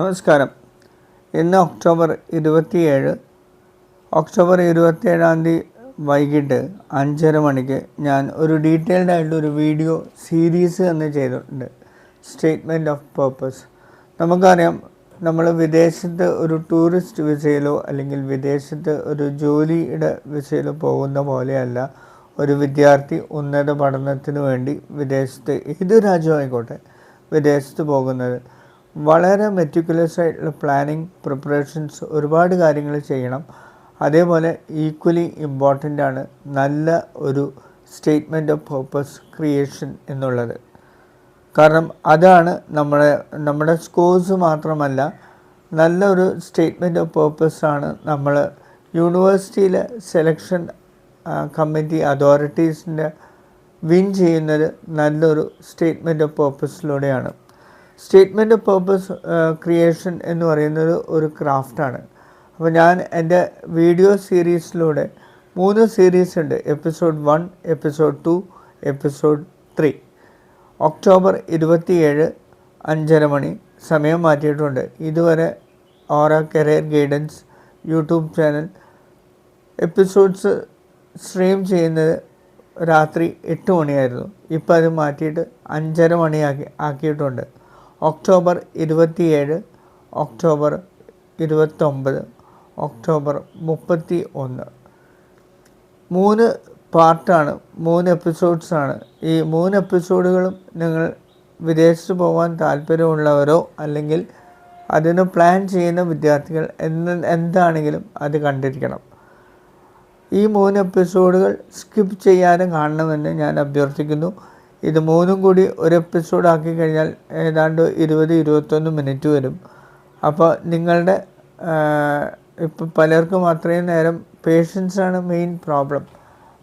നമസ്കാരം. ഇന്ന് ഒക്ടോബർ ഇരുപത്തിയേഴ് ഒക്ടോബർ ഇരുപത്തിയേഴാം തീയതി വൈകിട്ട് അഞ്ചര മണിക്ക് ഞാൻ ഒരു ഡീറ്റെയിൽഡ് ആയിട്ടുള്ള ഒരു വീഡിയോ സീരീസ് തന്നെ ചെയ്തിട്ടുണ്ട്. സ്റ്റേറ്റ്മെന്റ് ഓഫ് പേർപ്പസ് നമുക്കറിയാം നമ്മൾ വിദേശത്ത് ഒരു ടൂറിസ്റ്റ് വിസയിലോ അല്ലെങ്കിൽ വിദേശത്ത് ഒരു ജോലിയുടെ വിസയിലോ പോകുന്ന പോലെയല്ല ഒരു വിദ്യാർത്ഥി ഉന്നത പഠനത്തിന് വേണ്ടി വിദേശത്ത് ഏത് രാജ്യമായിക്കോട്ടെ വിദേശത്ത് പോകുന്നത്. വളരെ മെറ്റിക്കുലസ് ആയിട്ടുള്ള പ്ലാനിങ് പ്രിപ്പറേഷൻസ് ഒരുപാട് കാര്യങ്ങൾ ചെയ്യണം. അതേപോലെ ഈക്വലി ഇമ്പോർട്ടന്റ് ആണ് നല്ല ഒരു സ്റ്റേറ്റ്മെന്റ് ഓഫ് പേർപ്പസ് ക്രിയേഷൻ എന്നുള്ളത്. കാരണം അതാണ് നമ്മളെ നമ്മുടെ സ്കോഴ്സ് മാത്രമല്ല നല്ലൊരു സ്റ്റേറ്റ്മെന്റ് ഓഫ് പേർപ്പസ് ആണ് നമ്മൾ യൂണിവേഴ്സിറ്റിയിലെ സെലക്ഷൻ കമ്മിറ്റി അതോറിറ്റീസിന്റെ വിൻ ചെയ്യുന്നത് നല്ലൊരു സ്റ്റേറ്റ്മെന്റ് ഓഫ് പേർപ്പസിലൂടെയാണ് സ്റ്റേറ്റ്മെന്റ് പേർപ്പസ് ക്രിയേഷൻ എന്ന് പറയുന്നത് ഒരു ക്രാഫ്റ്റാണ്. അപ്പോൾ ഞാൻ എന്റെ വീഡിയോ സീരീസിലൂടെ മൂന്ന് സീരീസ് ഉണ്ട്. Episode one episode two episode three. October ഇരുപത്തിയേഴ് അഞ്ചര മണി സമയം മാറ്റിയിട്ടുണ്ട്. ഇതുവരെ Aura career guidance YouTube channel episodes stream ചെയ്യുന്നത് രാത്രി എട്ട് മണിയായിരുന്നു. ഇപ്പോൾ അത് മാറ്റിയിട്ട് അഞ്ചര മണിയാക്കി ആക്കിയിട്ടുണ്ട്. ഒക്ടോബർ ഇരുപത്തിയേഴ് ഒക്ടോബർ ഇരുപത്തൊമ്പത് ഒക്ടോബർ മുപ്പത്തി ഒന്ന് മൂന്ന് പാർട്ടാണ് മൂന്ന് എപ്പിസോഡ്സാണ്. ഈ മൂന്ന് എപ്പിസോഡുകളും നിങ്ങൾ വിദേശത്ത് പോകാൻ താല്പര്യമുള്ളവരോ അല്ലെങ്കിൽ അതിന് പ്ലാൻ ചെയ്യുന്ന വിദ്യാർത്ഥികൾ എന്ന് എന്താണെങ്കിലും അത് കണ്ടിരിക്കണം. ഈ മൂന്ന് എപ്പിസോഡുകൾ സ്കിപ്പ് ചെയ്യാതെ കാണണമെന്ന് ഞാൻ അഭ്യർത്ഥിക്കുന്നു. ഇത് മൂന്നും കൂടി ഒരു എപ്പിസോഡ് ആക്കി കഴിഞ്ഞാൽ ഏതാണ്ട് ഇരുപത് ഇരുപത്തൊന്ന് മിനിറ്റ് വരും. അപ്പോൾ നിങ്ങളുടെ ഇപ്പം പലർക്കും അത്രയും നേരം പേഷ്യൻസാണ് മെയിൻ പ്രോബ്ലം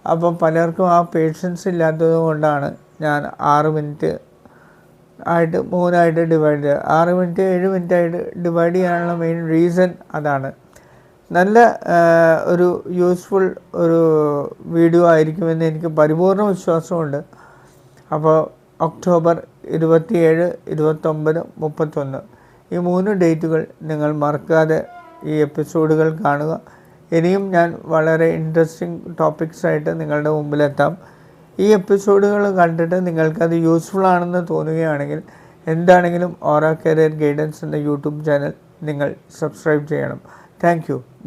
അപ്പോൾ പലർക്കും ആ പേഷ്യൻസ് ഇല്ലാത്തത് കൊണ്ടാണ് ഞാൻ ആറ് മിനിറ്റ് ആയിട്ട് മൂന്നായിട്ട് ഡിവൈഡ് ചെയ്യുക ആറ് മിനിറ്റ് ഏഴ് മിനിറ്റ് ആയിട്ട് ഡിവൈഡ് ചെയ്യാനുള്ള മെയിൻ റീസൺ അതാണ്. നല്ല ഒരു യൂസ്ഫുൾ ഒരു വീഡിയോ ആയിരിക്കുമെന്ന് എനിക്ക് പരിപൂർണ വിശ്വാസമുണ്ട്. അപ്പോൾ ഒക്ടോബർ ഇരുപത്തിയേഴ് ഇരുപത്തൊമ്പത് മുപ്പത്തൊന്ന്. ഈ മൂന്ന് ഡേറ്റുകൾ നിങ്ങൾ മറക്കാതെ ഈ എപ്പിസോഡുകൾ കാണുക. ഇനിയും ഞാൻ വളരെ ഇൻട്രസ്റ്റിംഗ് ടോപ്പിക്സായിട്ട് നിങ്ങളുടെ മുമ്പിലെത്താം. ഈ എപ്പിസോഡുകൾ കണ്ടിട്ട് നിങ്ങൾക്കത് യൂസ്ഫുൾ ആണെന്ന് തോന്നുകയാണെങ്കിൽ എന്താണെങ്കിലും ഓറ കരിയർ ഗൈഡൻസ് എന്ന യൂട്യൂബ് ചാനൽ നിങ്ങൾ സബ്സ്ക്രൈബ് ചെയ്യണം. താങ്ക്